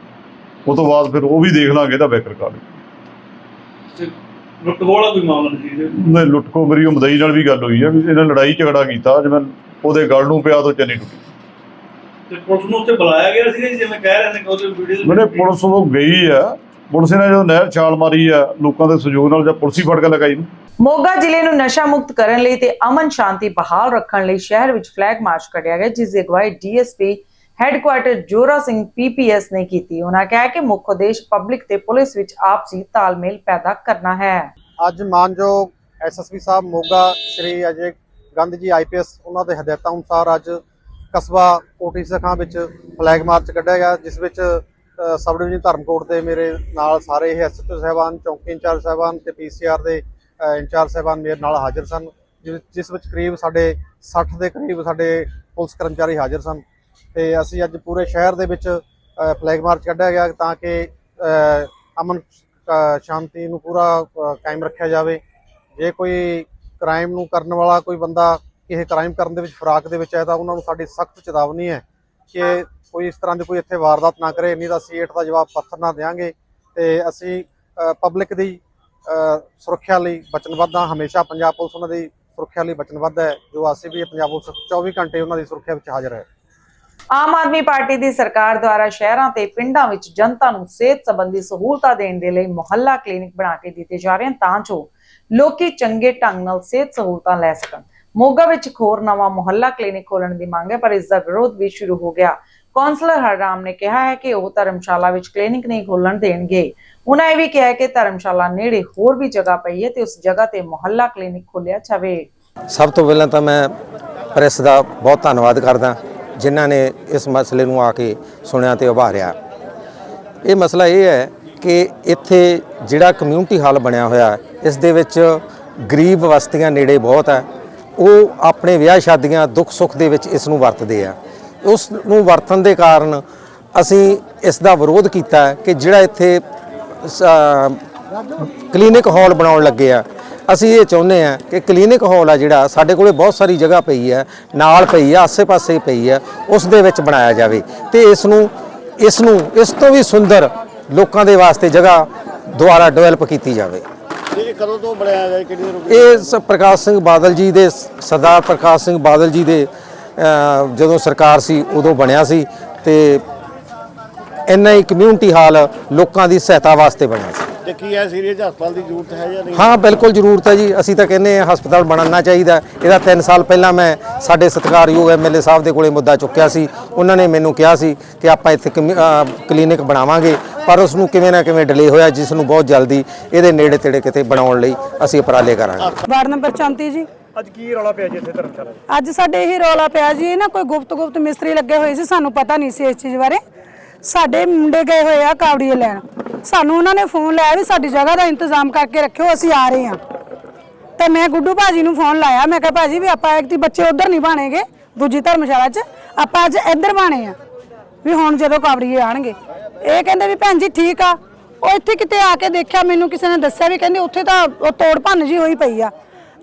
ਉਹ ਤੋਂ ਬਾਅਦ ਫਿਰ ਉਹ ਵੀ ਦੇਖ ਲਾਂਗੇ ਇਹਦਾ ਬੈਕ ਰਿਕਾਰਡ ਲੁੱਟ ਖੋਲਾ ਕੋਈ ਮਾਮਲਾ ਨਹੀਂ ਸੀ ਇਹਦੇ। ਨਹੀਂ ਲੁੱਟਖੋ ਮੇਰੀ ਉਹ ਮਦਈ ਨਾਲ ਵੀ ਗੱਲ ਹੋਈ ਹੈ ਵੀ ਇਹਨੇ ਲੜਾਈ ਝਗੜਾ ਕੀਤਾ ਜਿਵੇਂ ਉਹਦੇ ਗਲ ਨੂੰ ਪਿਆ ਤੋਂ ਚੰਨੀ ਟੁੱਟੀ। ਤੇ ਪੁਲਿਸ ਨੂੰ ਉੱਥੇ ਬੁਲਾਇਆ ਗਿਆ ਸੀ ਜਿਵੇਂ ਕਹਿ ਰਹੇ ਨੇ ਕਿ ਉਹਦੇ ਵੀਡੀਓ ਮੈਨੇ ਪੁਲਿਸ ਉਹ ਗਈ ਆ। ਪੁਲਿਸ ਨੇ ਜਦੋਂ ਨਹਿਰ ਛਾਲ ਮਾਰੀ ਆ ਲੋਕਾਂ ਦੇ ਸਹਿਯੋਗ ਨਾਲ ਜਾਂ ਪੁਲਿਸ ਹੀ ਫੜ ਕੇ ਲਗਾਈ ਨੂੰ। ਮੋਗਾ ਜ਼ਿਲ੍ਹੇ ਨੂੰ ਨਸ਼ਾ ਮੁਕਤ ਕਰਨ ਲਈ ਤੇ ਅਮਨ ਸ਼ਾਂਤੀ ਬਹਾਲ ਰੱਖਣ ਲਈ ਸ਼ਹਿਰ ਵਿੱਚ ਫਲੈਗ ਮਾਰਚ ਕੱਢਿਆ ਗਿਆ ਜਿਸ ਦੀ ਅਗਵਾਈ DSP headquarter Jora Singh PPS ਨੇ ਕੀਤੀ। ਉਹਨਾਂ ਕਿਹਾ ਕਿ ਮੁੱਖ ਉਦੇਸ਼ ਪਬਲਿਕ ਤੇ ਪੁਲਿਸ ਵਿੱਚ ਆਪਸੀ ਤਾਲਮੇਲ ਪੈਦਾ ਕਰਨਾ ਹੈ। ਅੱਜ ਮਾਨਯੋਗ ਐਸਐਸਪੀ ਸਾਹਿਬ ਮੋਗਾ ਸ਼੍ਰੀ ਅਜੇ ਗੰਧ ਜੀ ਆਈਪੀਐਸ ਉਹਨਾਂ ਦੇ ਹਦਾਇਤਾਂ ਅਨੁਸਾਰ ਅੱਜ ਕਸਬਾ ਕੋਟੀ ਸਖਾਂ ਵਿੱਚ ਫਲੈਗ ਮਾਰਚ ਕੱਢਿਆ ਗਿਆ, ਜਿਸ ਵਿੱਚ ਸਬ ਡਿਵੀਜ਼ਨ ਧਰਮਕੋਟ ਦੇ ਮੇਰੇ ਨਾਲ ਸਾਰੇ ਐਸਐਚਓ ਸਾਹਿਬਾਨ, ਚੌਂਕੀ ਇੰਚਾਰਜ ਸਾਹਿਬਾਨ ਤੇ ਪੀਸੀਆਰ ਦੇ ਇੰਚਾਰਜ ਸਾਹਿਬਾਨ ਮੇਰੇ ਨਾਲ ਹਾਜ਼ਰ ਸਨ ਜਿਸ- ਜਿਸ ਵਿੱਚ ਕਰੀਬ ਸਾਡੇ 60 ਦੇ ਕਰੀਬ ਸਾਡੇ ਪੁਲਿਸ ਕਰਮਚਾਰੀ ਹਾਜ਼ਰ ਸਨ। ਤੇ ਅਸੀਂ ਅੱਜ ਪੂਰੇ ਸ਼ਹਿਰ ਦੇ ਵਿੱਚ ਫਲੈਗ ਮਾਰਚ ਕੱਢਿਆ ਗਿਆ ਤਾਂ ਕਿ ਅਮਨ ਸ਼ਾਂਤੀ ਨੂੰ ਪੂਰਾ ਕਾਇਮ ਰੱਖਿਆ ਜਾਵੇ। ਜੇ ਕੋਈ ਕ੍ਰਾਈਮ ਨੂੰ ਕਰਨ ਵਾਲਾ ਕੋਈ ਬੰਦਾ ਕਿਸੇ ਕ੍ਰਾਈਮ ਕਰਨ ਦੇ ਵਿੱਚ ਫਰਾਕ ਦੇ ਵਿੱਚ ਹੈ ਤਾਂ ਉਹਨਾਂ ਨੂੰ ਸਾਡੀ ਸਖਤ ਚੇਤਾਵਨੀ ਹੈ ਕਿ ਕੋਈ ਇਸ ਤਰ੍ਹਾਂ ਦੀ ਕੋਈ ਇੱਥੇ ਵਾਰਦਾਤ ਨਾ ਕਰੇ, ਨਹੀਂ ਤਾਂ ਅਸੀਂ ਏਟ ਦਾ ਜਵਾਬ ਪੱਥਰ ਨਾਲ ਦੇਵਾਂਗੇ ਤੇ ਅਸੀਂ ਪਬਲਿਕ ਦੀ ਸੁਰੱਖਿਆ ਲਈ ਵਚਨਬੱਧ ਹਾਂ। ਹਮੇਸ਼ਾ ਪੰਜਾਬ ਪੁਲਿਸ ਉਹਨਾਂ ਦੀ ਸੁਰੱਖਿਆ ਲਈ ਵਚਨਬੱਧ ਹੈ, ਜੋ ਅਸੀਂ ਵੀ ਪੰਜਾਬ ਪੁਲਿਸ 24 ਘੰਟੇ ਉਹਨਾਂ ਦੀ ਸੁਰੱਖਿਆ ਵਿੱਚ ਹਾਜ਼ਰ ਹੈ। ਆਮ ਆਦਮੀ ਪਾਰਟੀ ਦੀ ਸਰਕਾਰ ਦੁਆਰਾ ਸ਼ਹਿਰਾਂ ਤੇ ਪਿੰਡਾਂ ਵਿੱਚ ਜਨਤਾ ਨੂੰ ਸਿਹਤ ਸੰਬੰਧੀ ਸਹੂਲਤਾਂ ਦੇਣ ਦੇ ਲਈ ਮੁਹੱਲਾ ਕਲੀਨਿਕ ਬਣਾ ਕੇ ਦਿੱਤੇ ਜਾ ਰਹੇ ਹਨ ਤਾਂ ਜੋ ਲੋਕੀ ਚੰਗੇ ਢੰਗ ਨਾਲ ਸਿਹਤ ਸਹੂਲਤਾਂ ਲੈ ਸਕਣ। ਮੋਗਾ ਵਿੱਚ ਇੱਕ ਨਵਾਂ ਮੁਹੱਲਾ ਕਲੀਨਿਕ ਖੋਲਣ ਦੀ ਮੰਗ ਹੈ, ਪਰ ਇਸ ਦਾ ਵਿਰੋਧ ਵੀ ਸ਼ੁਰੂ ਹੋ ਗਿਆ। ਕੌਂਸਲਰ ਹਰਰਾਮ ਨੇ ਕਿਹਾ ਹੈ ਕਿ ਉਹ ਧਰਮਸ਼ਾਲਾ ਵਿੱਚ ਕਲੀਨਿਕ ਨਹੀਂ ਖੋਲਣ ਦੇਣਗੇ। ਉਹਨਾਂ ਇਹ ਵੀ ਕਿਹਾ ਕਿ ਧਰਮਸ਼ਾਲਾ ਨੇੜੇ ਹੋਰ ਵੀ ਜਗ੍ਹਾ ਪਈ ਹੈ ਤੇ ਉਸ ਜਗ੍ਹਾ ਤੇ ਮੁਹੱਲਾ ਕਲੀਨਿਕ ਖੋਲਿਆ ਜਾਵੇ। ਸਭ ਤੋਂ ਪਹਿਲਾਂ ਤਾਂ ਮੈਂ ਪ੍ਰੈਸ ਦਾ ਬਹੁਤ ਧੰਨਵਾਦ ਕਰਦਾ। ਜਿਨ੍ਹਾਂ ਨੇ ਇਸ ਮਸਲੇ ਨੂੰ ਆ ਕੇ ਸੁਣਿਆ ਤੇ ਉਭਾਰਿਆ। ਇਹ ਮਸਲਾ ਇਹ ਹੈ ਕਿ ਇੱਥੇ ਜਿਹੜਾ ਕਮਿਊਨਿਟੀ ਹਾਲ ਬਣਿਆ ਹੋਇਆ, ਇਸ ਦੇ ਵਿੱਚ ਗਰੀਬ ਵਸਤੀਆਂ ਨੇੜੇ ਬਹੁਤ ਹੈ। ਉਹ ਆਪਣੇ ਵਿਆਹ ਸ਼ਾਦੀਆਂ ਦੁੱਖ ਸੁੱਖ ਦੇ ਵਿੱਚ ਇਸ ਨੂੰ ਵਰਤਦੇ ਆ। ਉਸ ਨੂੰ ਵਰਤਣ ਦੇ ਕਾਰਨ ਅਸੀਂ ਇਸ ਦਾ ਵਿਰੋਧ ਕੀਤਾ ਕਿ ਜਿਹੜਾ ਇੱਥੇ ਕਲੀਨਿਕ ਹਾਲ ਬਣਾਉਣ ਲੱਗੇ ਆ ਅਸੀਂ ਇਹ ਚਾਹੁੰਦੇ ਆ ਕਿ ਕਲੀਨਿਕ ਹਾਲ ਆ ਜਿਹੜਾ ਸਾਡੇ ਕੋਲੇ ਬਹੁਤ ਸਾਰੀ ਜਗ੍ਹਾ ਪਈ ਹੈ ਨਾਲ ਪਈ ਆ ਆਸੇ-ਪਾਸੇ ਪਈ ਹੈ ਉਸ ਦੇ ਵਿੱਚ ਬਣਾਇਆ ਜਾਵੇ। ਤੇ ਇਸ ਨੂੰ ਇਸ ਨੂੰ ਇਸ ਤੋਂ ਵੀ ਸੁੰਦਰ ਲੋਕਾਂ ਦੇ ਵਾਸਤੇ ਜਗ੍ਹਾ ਦੁਆਰਾ ਡਿਵੈਲਪ ਕੀਤੀ ਜਾਵੇ। ਇਹ ਕਦੋਂ ਤੋਂ ਬਣਾਇਆ ਗਿਆ ਕਿਹੜੀ ਇਹ ਪ੍ਰਕਾਸ਼ ਸਿੰਘ ਬਾਦਲ ਜੀ ਦੇ ਸਰਦਾਰ ਪ੍ਰਕਾਸ਼ ਸਿੰਘ ਬਾਦਲ ਜੀ ਦੇ ਜਦੋਂ ਸਰਕਾਰ ਸੀ ਉਦੋਂ ਬਣਿਆ ਸੀ ਤੇ ਇੰਨਾ ਹੀ ਕਮਿਊਨਿਟੀ ਹਾਲ ਲੋਕਾਂ ਦੀ ਸਹਾਇਤਾ ਵਾਸਤੇ ਬਣਿਆ ਸੀ। ਤੇ ਕੀ ਹੈ ਸੀਰੀਅਸ ਹਸਪਤਾਲ ਦੀ ਜ਼ਰੂਰਤ ਹੈ ਜਾਂ ਨਹੀਂ? ਹਾਂ ਬਿਲਕੁਲ ਜ਼ਰੂਰਤ ਹੈ ਜੀ। ਅਸੀਂ ਤਾਂ ਕਹਿੰਦੇ ਹਾਂ ਹਸਪਤਾਲ ਬਣਨਾ ਚਾਹੀਦਾ ਇਹਦਾ 3 ਸਾਲ ਪਹਿਲਾਂ ਮੈਂ ਸਾਡੇ ਸਤਿਕਾਰਯੋਗ ਐਮਐਲਏ ਸਾਹਿਬ ਦੇ ਕੋਲੇ ਮੁੱਦਾ ਚੁੱਕਿਆ ਸੀ। ਉਹਨਾਂ ਨੇ ਮੈਨੂੰ ਕਿਹਾ ਸੀ ਕਿ ਆਪਾਂ ਇੱਥੇ ਕਲੀਨਿਕ ਬਣਾਵਾਂਗੇ। ਪਰ ਉਸ ਨੂੰ ਕਿਵੇਂ ਨਾ ਕਿਵੇਂ ਡਿਲੇ ਹੋਇਆ ਜਿਸ ਨੂੰ ਬਹੁਤ ਜਲਦੀ ਇਹਦੇ ਨੇੜੇ ਤੇੜੇ ਕਿਤੇ ਬਣਾਉਣ ਲਈ ਅਸੀਂ ਉਪਰਾਲੇ ਕਰਾਂਗੇ। ਵਾਰਡ ਨੰਬਰ 34 ਜੀ। ਅੱਜ ਕੀ ਰੌਲਾ ਪਿਆ ਜੀ ਇੱਥੇ ਧਰਮਸ਼ਾਲਾ ਅੱਜ ਸਾਡੇ ਇਹੀ ਰੌਲਾ ਪਿਆ ਜੀ। ਇਹ ਨਾ ਕੋਈ ਗੁਪਤ ਗੁਪਤ ਮਿਸਤਰੀ ਲੱਗੇ ਹੋਏ ਸੀ। ਸਾਨੂੰ ਪਤਾ ਨਹੀਂ ਸੀ ਇਸ ਚੀਜ਼ ਬਾਰੇ। ਸਾਡੇ ਮੁੰਡੇ ਗਏ ਹੋਏ ਆ ਕਾਵੜੀਏ ਲੈਣ। ਸਾਨੂੰ ਉਹਨਾਂ ਨੇ ਫੋਨ ਲਾਇਆ ਵੀ ਸਾਡੀ ਜਗ੍ਹਾ ਦਾ ਇੰਤਜ਼ਾਮ ਕਰਕੇ ਰੱਖਿਓ, ਅਸੀਂ ਆ ਰਹੇ ਹਾਂ। ਤੇ ਮੈਂ ਗੁੱਡੂ ਭਾਜੀ ਨੂੰ ਫੋਨ ਲਾਇਆ, ਮੈਂ ਕਿਹਾ ਭਾਜੀ ਵੀ ਆਪਾਂ ਇੱਕ ਤੀ ਬੱਚੇ ਉਧਰ ਨਹੀਂ ਬਾਣੇਗੇ, ਦੂਜੀ ਧਰਮਸ਼ਾਲਾ 'ਚ, ਆਪਾਂ ਅੱਜ ਇੱਧਰ ਬਾਣੇ ਆ ਵੀ ਹੁਣ ਜਦੋਂ ਕਾਵੜੀਏ ਆਣਗੇ। ਇਹ ਕਹਿੰਦੇ ਵੀ ਭੈਣ ਜੀ ਠੀਕ ਆ, ਉਹ ਇੱਥੇ ਕਿਤੇ ਆ ਕੇ ਦੇਖਿਆ, ਮੈਨੂੰ ਕਿਸੇ ਨੇ ਦੱਸਿਆ ਵੀ ਕਹਿੰਦੇ ਉੱਥੇ ਤਾਂ ਉਹ ਤੋੜ ਭੰਨ ਜੀ ਹੋਈ ਪਈ ਆ।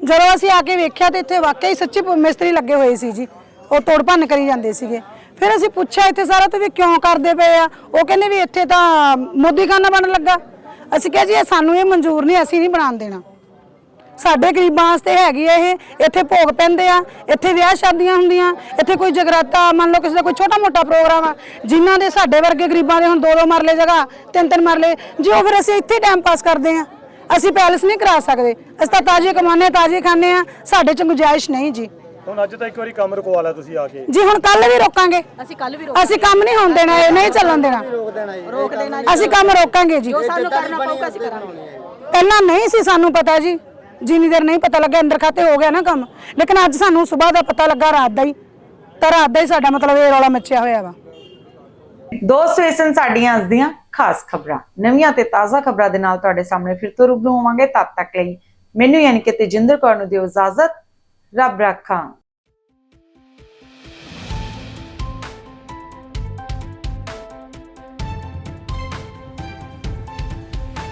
ਜਦੋਂ ਅਸੀਂ ਆ ਕੇ ਵੇਖਿਆ ਤੇ ਇੱਥੇ ਵਾਕਈ ਸੱਚੀ ਮਿਸਤਰੀ ਲੱਗੇ ਹੋਏ ਸੀ ਜੀ, ਉਹ ਤੋੜ ਭੰਨ ਕਰੀ ਜਾਂਦੇ ਸੀਗੇ। ਫਿਰ ਅਸੀਂ ਪੁੱਛਿਆ ਇੱਥੇ ਸਾਰਾ ਤੇ ਵੀ ਕਿਉਂ ਕਰਦੇ ਪਏ ਆ? ਉਹ ਕਹਿੰਦੇ ਵੀ ਇੱਥੇ ਤਾਂ ਮੋਦੀ ਖਾਨਾ ਬਣਨ ਲੱਗਾ। ਅਸੀਂ ਕਿਹਾ ਜੀ, ਇਹ ਸਾਨੂੰ ਇਹ ਮਨਜ਼ੂਰ ਨਹੀਂ, ਅਸੀਂ ਨਹੀਂ ਬਣਾਉਣ ਦੇਣਾ। ਸਾਡੇ ਗਰੀਬਾਂ ਵਾਸਤੇ ਹੈਗੀ ਆ ਇਹ। ਇੱਥੇ ਭੋਗ ਪੈਂਦੇ ਆ, ਇੱਥੇ ਵਿਆਹ ਸ਼ਾਦੀਆਂ ਹੁੰਦੀਆਂ, ਇੱਥੇ ਕੋਈ ਜਗਰਾਤਾ, ਮੰਨ ਲਓ ਕਿਸੇ ਦਾ ਕੋਈ ਛੋਟਾ ਮੋਟਾ ਪ੍ਰੋਗਰਾਮ ਆ, ਜਿਨ੍ਹਾਂ ਦੇ ਸਾਡੇ ਵਰਗੇ ਗਰੀਬਾਂ ਦੇ ਹੁਣ ਦੋ ਦੋ ਮਰਲੇ ਜਗ੍ਹਾ, ਤਿੰਨ ਤਿੰਨ ਮਰਲੇ, ਜੀ ਉਹ ਫਿਰ ਅਸੀਂ ਇੱਥੇ ਟਾਈਮ ਪਾਸ ਕਰਦੇ ਆ। ਅਸੀਂ ਪੈਲਸ ਨਹੀਂ ਕਰਾ ਸਕਦੇ। ਅਸੀਂ ਤਾਂ ਤਾਜ਼ੇ ਕਮਾਉਂਦੇ ਤਾਜ਼ੇ ਖਾਂਦੇ ਆ ਸਾਡੇ ਚ ਗੁੰਜਾਇਸ਼ ਨਹੀਂ ਜੀ। ਹੁਣ ਅੱਜ ਤਾਂ ਇੱਕ ਵਾਰੀ ਕੰਮ ਰੁਕਵਾ ਲਿਆ ਤੁਸੀਂ ਆ ਕੇ। ਜੀ ਹੁਣ ਕੱਲ ਵੀ ਰੋਕਾਂਗੇ। ਅਸੀਂ ਕੱਲ ਵੀ ਅਸੀਂ ਕੰਮ ਨਹੀਂ ਹੋਣ ਦੇਣਾ ਇਹ ਨਹੀਂ ਚੱਲਣ ਦੇਣਾ। ਰੋਕ ਦੇਣਾ ਅਸੀਂ ਕੰਮ ਰੋਕਾਂਗੇ ਜੀ। ਸਾਨੂੰ ਕਰਨਾ ਪਊਗਾ ਅਸੀਂ ਕਰਾਂਗੇ। ਪਹਿਲਾਂ ਨਹੀਂ ਸੀ ਸਾਨੂੰ ਪਤਾ ਜੀ। ਜਿੰਨੀ ਦੇਰ ਨਹੀਂ ਪਤਾ ਲੱਗਾ ਅੰਦਰ ਖਾਤੇ ਹੋ ਗਿਆ ਨਾ ਕੰਮ। ਲੇਕਿਨ ਅੱਜ ਸਾਨੂੰ ਸਵੇਰ ਦਾ ਪਤਾ ਲੱਗਾ ਰਾਤ ਦਾ ਹੀ। ਤਾਂ ਰਾਤ ਦਾ ਹੀ ਸਾਡਾ ਮਤਲਬ ਇਹ ਰੌਲਾ ਮੱਚਿਆ ਹੋਇਆ ਵਾ। ਦੋਸਤੋ ਇਹ ਸਨ ਸਾਡੀਆਂ ਅੱਜ ਦੀਆਂ ਖਾਸ ਖਬਰਾਂ। ਨਵੀਆਂ ਤੇ ਤਾਜ਼ਾ ਖਬਰਾਂ ਦੇ ਨਾਲ ਤੁਹਾਡੇ ਸਾਹਮਣੇ ਫਿਰ ਤੋਂ ਰੂਬਰੂ ਹੋਵਾਂਗੇ ਤਦ ਤੱਕ ਲਈ। ਮੈਨੂੰ ਯਾਨੀ ਕਿ ਤੇਜਿੰਦਰ ਕੌਰ ਨੂੰ ਦਿਓ ਇਜਾਜ਼ਤ। Rabrakan.